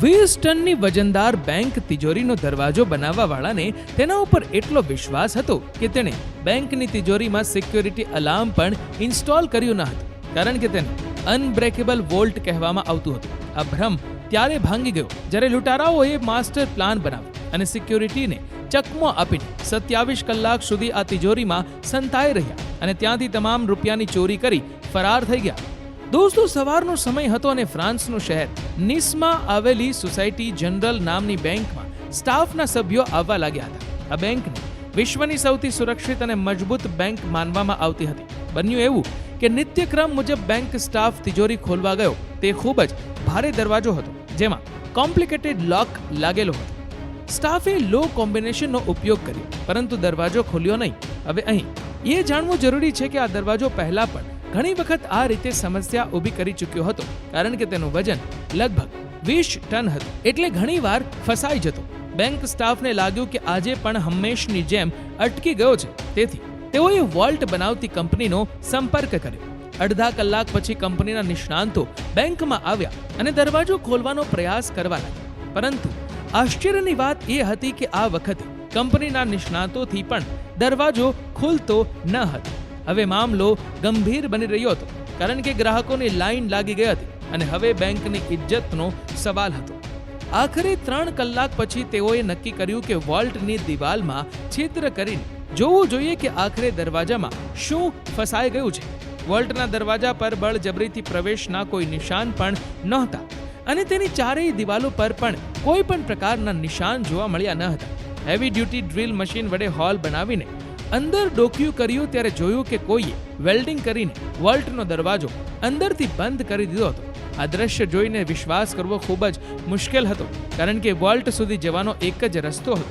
વીસ ટનની વજનદાર બેંક તિજોરીનો દરવાજો બનાવવાવાળાને તેના ઉપર એટલો વિશ્વાસ હતો કે તેણે બેંકની તિજોરીમાં સિક્યોરિટી અલાર્મ પણ ઇન્સ્ટોલ કર્યું ન હતું, કારણ કે તેને અનબ્રેકેબલ વોલ્ટ કહેવામાં આવતું હતું. આ ભ્રમ ત્યારે ભાંગી ગયો જ્યારે લૂંટારાઓએ માસ્ટર પ્લાન બનાવ્યો અને સિક્યોરિટીને ચકમો આપીને સત્યાવીસ કલાક સુધી આ તિજોરીમાં સંતાઈ રહ્યા અને ત્યાંથી તમામ રૂપિયાની ચોરી કરી ફરાર થઈ ગયા. દોસ્તો, સવારનો સમય હતો અને ફ્રાન્સનું શહેર નિસમાં આવેલી સોસાયટી જનરલ નામની બેંકમાં સ્ટાફના સભ્યો આવવા લાગ્યા હતા. આ બેંકને વિશ્વની સૌથી સુરક્ષિત અને મજબૂત બેંક માનવામાં આવતી હતી. બન્યું એવું કે નિત્યક્રમ મુજબ બેંક સ્ટાફ તિજોરી ખોલવા ગયો. તે ખૂબ જ ભારે દરવાજો હતો, જેમાં કોમ્પ્લિકેટેડ લોક લાગેલો હતો. સ્ટાફે લો કોમ્બિનેશનનો ઉપયોગ કર્યો, પરંતુ દરવાજો ખોલ્યો નહીં. હવે અહીં એ જાણવું જરૂરી છે કે આ દરવાજો પહેલા પણ ઘણી વખત આ રીતે સમસ્યા ઊભી કરી ચૂક્યો હતો, કારણ કે તેનું વજન લગભગ વીસ ટન હતું. એટલે ઘણીવાર ફસાઈ જતો. બેંક સ્ટાફને લાગ્યું કે આજે પણ હંમેશની જેમ અટકી ગયો છે. તેથી તેઓએ વોલ્ટ બનાવતી કંપનીનો સંપર્ક કર્યો. અડધા કલાક પછી કંપનીના નિષ્ણાંતો બેંકમાં આવ્યા અને દરવાજો ખોલવાનો પ્રયાસ કરવા લાગ્યા. પરંતુ આશ્ચર્યની વાત એ હતી કે આ વખતે કંપનીના નિષ્ણાતોથી પણ દરવાજો ખુલતો ન હતો. હવે મામલો ગંભીર બની રહ્યો હતો, કારણ કે ગ્રાહકોની લાઈન લાગી ગઈ હતી અને હવે બેંકની ઇજ્જતનો સવાલ હતો. આખરે ત્રણ કલાક પછી તેઓએ નક્કી કર્યું કે વોલ્ટની દિવાલમાં છિદ્ર કરીને જોવું જોઈએ કે આખરે દરવાજામાં શું ફસાઈ ગયું છે. વોલ્ટના દરવાજા પર બળજબરીથી પ્રવેશના કોઈ નિશાન પણ નહોતા અને તેની ચારેય દિવાલો પર પણ કોઈ પણ પ્રકારના નિશાન જોવા મળ્યા ન હતા. હેવી ડ્યુટી ડ્રિલ મશીન વડે હોલ બનાવીને અંદર ડોક્યું કર્યું ત્યારે જોયું કે કોઈએ વેલ્ડિંગ કરીને વોલ્ટનો દરવાજો અંદરથી બંધ કરી દીધો હતો. આ દ્રશ્ય જોઈને વિશ્વાસ કરવો ખૂબ જ મુશ્કેલ હતો, કારણ કે વોલ્ટ સુધી જવાનો એક જ રસ્તો હતો.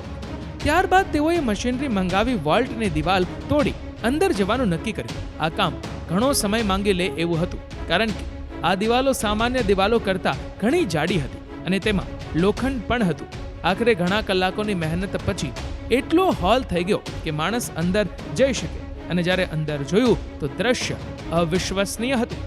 ત્યારબાદ તેઓએ મશીનરી મંગાવી વોલ્ટની દિવાલ તોડી અંદર જવાનું નક્કી કર્યું. આ કામ ઘણો સમય માંગી લે એવું હતું, કારણ કે આ દિવાલો સામાન્ય દિવાલો કરતાં ઘણી જાડી હતી અને તેમાં લોખંડ પણ હતું. આખરે ઘણા કલાકોની મહેનત પછી એટલો હોલ થઈ ગયો કે માણસ અંદર જઈ શકે અને જ્યારે અંદર જોયું તો દ્રશ્ય અવિશ્વસનીય હતું.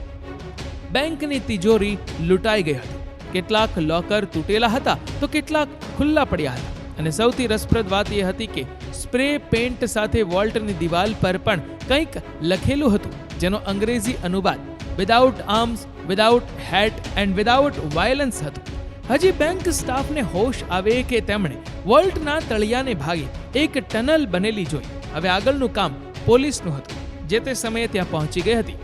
બેંકની તિજોરી લૂંટાઈ ગઈ હતી. કેટલાક લોકર તૂટેલા હતા તો કેટલાક ખુલ્લા પડ્યા હતા. અને સૌથી રસપ્રદ વાત એ હતી કે સ્પ્રે પેન્ટ સાથે વોલ્ટની દિવાલ પર પણ કંઈક લખેલું હતું, જેનો અંગ્રેજી અનુવાદ without arms without hate and without violence હતું. હજી બેંક સ્ટાફને હોશ આવે કે તેમણે વોલ્ટના તળિયાને ભાગે એક ટનલ બનેલી જોઈ. હવે આગળનું કામ પોલીસનું હતું, જે તે સમયે ત્યાં પહોંચી ગઈ હતી.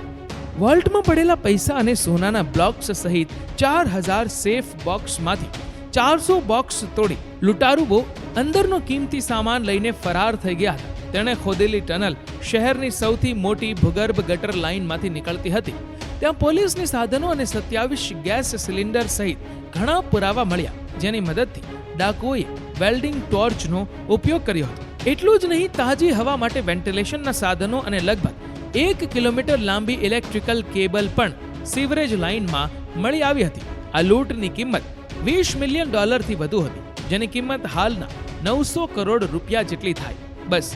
વોલ્ટમાં પડેલા પૈસા અને સોનાના બ્લોક્સ સહિત ચાર હજાર સેફ બોક્સમાંથી ચારસો બોક્સ તોડી લૂંટારુઓ અંદરનો કિંમતી સામાન લઈને ફરાર થઈ ગયા હતા. તેણે ખોદેલી ટનલ શહેરની સૌથી મોટી ભૂગર્ભ ગટર લાઇનમાંથી નીકળતી હતી. ત્યાં પોલીસની સાધનો અને સત્યાવીસ ગેસ સિલિન્ડર સહિત ઘણા પુરાવા મળ્યા, જેની મદદથી ડાકુઓએ વેલ્ડિંગ ટોર્ચનો ઉપયોગ કર્યો હતો. એટલું જ નહીં, તાજી હવા માટે વેન્ટિલેશનના સાધનો અને લગભગ એક કિલોમીટર લાંબી ઇલેક્ટ્રિકલ કેબલ પણ સીવરેજ લાઇનમાં મળી આવી હતી. આ લૂંટની કિંમત વીસ મિલિયન ડોલરથી વધુ હતી, જેની કિંમત હાલના નવસો કરોડ રૂપિયા જેટલી થાય. બસ,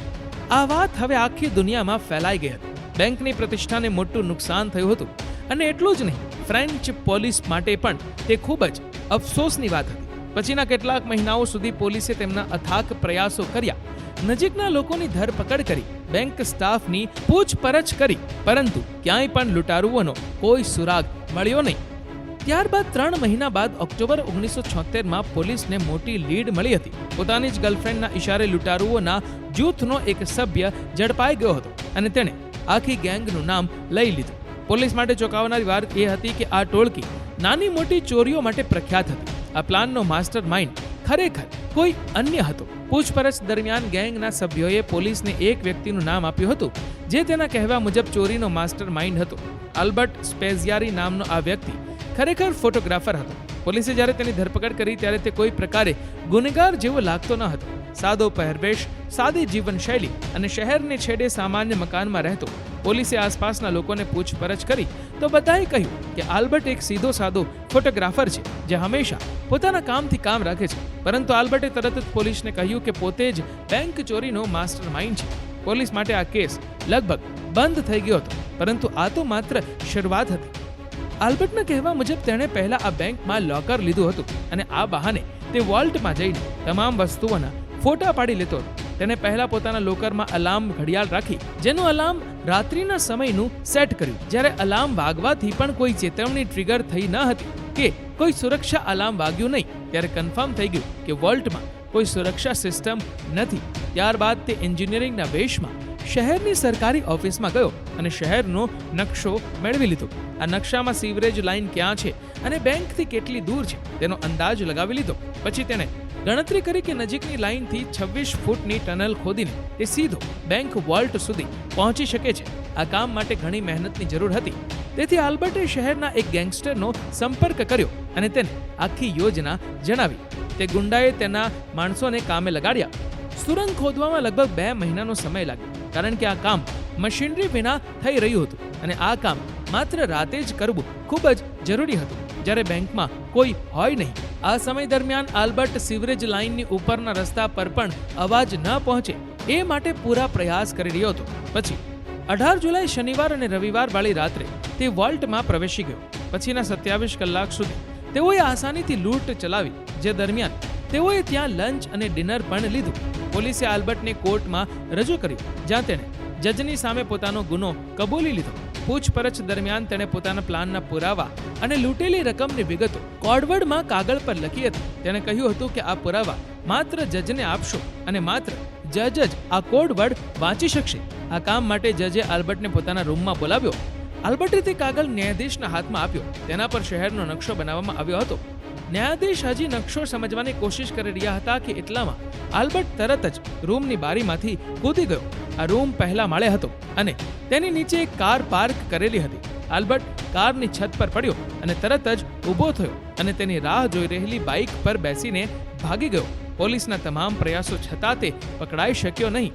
આ વાત હવે આખી દુનિયામાં ફેલાઈ ગઈ હતી. બેંકની પ્રતિષ્ઠાને મોટું નુકસાન થયું હતું. અને એટલું જ નહીં ફ્રેન્ચ પોલીસ માટે પણ તે ખૂબ જ અફસોસની વાત હતી. પછીના કેટલાક મહિનાઓ સુધી પોલીસે તેમના અથાક પ્રયાસો કર્યા. નજીકના લોકોની ધરપકડ કરી, બેંક સ્ટાફની પૂછપરછ કરી, પરંતુ ક્યાંય પણ લૂંટારુઓનો કોઈ સુરાગ મળ્યો નહીં. ત્યારબાદ ત્રણ મહિના બાદ ઓક્ટોબર ઓગણીસો છોતેરમાં પોલીસને મોટી લીડ મળી હતી. પોતાની જ ગર્લફ્રેન્ડના ઇશારે લૂંટારુઓના જૂથનો એક સભ્ય ઝડપાઈ ગયો હતો અને તેણે આખી ગેંગનું નામ લઈ લીધું. પોલીસ માટે ચોંકાવનારી વાત એ હતી કે આ ટોળકી નાની મોટી ચોરીઓ માટે પ્રખ્યાત હતી. આ પ્લાનનો માસ્ટર માઇન્ડ ખરેખર કોઈ અન્ય હતો. પૂછપરછ દરમિયાન ગેંગના સભ્યોએ પોલીસને એક વ્યક્તિનું નામ આપ્યું હતું, જે તેના કહેવા મુજબ ચોરીનો માસ્ટર માઇન્ડ હતો. આલ્બર્ટ સ્પેઝિયારી નામનો આ વ્યક્તિ ખરેખર ફોટોગ્રાફર હતો. પોલીસે જ્યારે તેની ધરપકડ કરી, ત્યારે તે કોઈ પ્રકારે ગુનેગાર જેવો લાગતો ન હતો. સાદો પહેરવેશ, સાદી જીવનશૈલી અને શહેરને છેડે સામાન્ય મકાનમાં રહેતો. પોલીસે આસપાસના લોકોને પૂછપરછ કરી તો બધાએ કહ્યું કે આલ્બર્ટ એક સીધો સાદો ફોટોગ્રાફર છે, જે હંમેશા પોતાના કામથી કામ રાખે છે. પરંતુ આલ્બર્ટે તરત જ પોલીસને કહ્યું કે પોતે જ બેંક ચોરીનો માસ્ટર માઇન્ડ છે. પોલીસ માટે આ કેસ લગભગ બંધ થઈ ગયો હતો, પરંતુ આ તો માત્ર શરૂઆત હતી. આલ્બર્ટના કહેવા મુજબ તેણે પહેલા આ બેંકમાં લોકર લીધું હતું અને આ બહાને તે વોલ્ટમાં જઈને તમામ વસ્તુઓના ફોટા પાડી લેતો તેને પહેલા પોતાના લોકરમાં અલાર્મ ઘડિયાળ રાખી, જેનું અલાર્મ રાત્રિના સમયનું સેટ કર્યું. જ્યારે અલાર્મ વાગવાથી પણ કોઈ ચેતવણી ટ્રિગર થઈ ન હતી કે કોઈ સુરક્ષા અલાર્મ વાગ્યું નહીં, ત્યારે કન્ફર્મ થઈ ગયું કે વોલ્ટમાં કોઈ સુરક્ષા સિસ્ટમ નથી. ત્યારબાદ તે એન્જિનિયરિંગના વેશમાં શહેરની સરકારી ઓફિસમાં ગયો અને શહેરનો નકશો મેળવી લીધો. આ નકશામાં સીવરેજ લાઇન ક્યાં છે અને બેંકથી કેટલી દૂર છે, તેનો અંદાજ લગાવી લીધો. પછી તેણે ગણતરી કરી કે નજીકની લાઇનથી છવ્વીસ ફૂટની ટનલ ખોદીને તે સીધો બેંક વોલ્ટ સુધી પહોંચી શકે છે. આ કામ માટે ઘણી મહેનતની જરૂર હતી. તેથી આલ્બર્ટે શહેરના એક ગેંગસ્ટરનો સંપર્ક કર્યો અને તેને આખી યોજના જણાવી. તે ગુંડાએ તેના માણસોને કામે લગાડ્યા. સુરંગ ખોદવામાં લગભગ બે મહિનાનો સમય લાગ્યો, કારણ કે આ કામ મશીનરી વિના થઈ રહ્યું હતું અને આ કામ માત્ર રાતે જ કરવું ખૂબ જ જરૂરી હતું. જ્યારે બેંકમાં કોઈ હોય નહીં. આ સમય દરમિયાન આલ્બર્ટ સિવરેજ લાઇનની ઉપરના રસ્તા પર પણ અવાજ ન પહોંચે એ માટે પૂરા પ્રયાસ કરી રહ્યો હતો. પછી અઢાર જુલાઈ શનિવાર અને રવિવાર વાળી રાત્રે તે વોલ્ટમાં પ્રવેશી ગયો. પછીના સત્યાવીસ કલાક સુધી તેઓએ આસાનીથી લૂંટ ચલાવી, જે દરમિયાન તેઓએ ત્યાં લંચ અને ડિનર પણ લીધું. પોલીસે આલ્બર્ટને કોર્ટમાં રજૂ કર્યો, જ્યાં તેણે જજની સામે પોતાનો ગુનો કબૂલી લીધો. પૂછપરછ દરમિયાન તેણે પોતાના પ્લાનના પુરાવા અને લૂંટેલી રકમની વિગતો કોડવર્ડમાં કાગળ પર લખી હતી. તેણે કહ્યું હતું કે આ પુરાવા માત્ર જજને આપશો અને માત્ર જજ જ આ કોડવર્ડ વાંચી શકશે. આ કામ માટે જજે આલ્બર્ટને પોતાના રૂમમાં બોલાવ્યો. આલ્બર્ટે તે કાગળ ન્યાયાધીશના હાથમાં આપ્યો. તેના પર શહેરનો નકશો બનાવવામાં આવ્યો હતો. ન્યાયાધીશ હજી નકશો સમજવાની કોશિશ કરી રહ્યા હતા કે એટલામાં આલ્બર્ટ તરત જ રૂમની બારીમાંથી કૂદી ગયો. આ રૂમ પહેલા માળે હતો અને તેની નીચે એક કાર પાર્ક કરેલી હતી. આલ્બર્ટ કારની છત પર પડ્યો અને તરત જ ઊભો થયો અને તેની રાહ જોઈ રહેલી બાઇક પર બેસીને ભાગી ગયો. પોલીસના તમામ પ્રયાસો છતાં તે પકડાઈ શક્યો નહીં.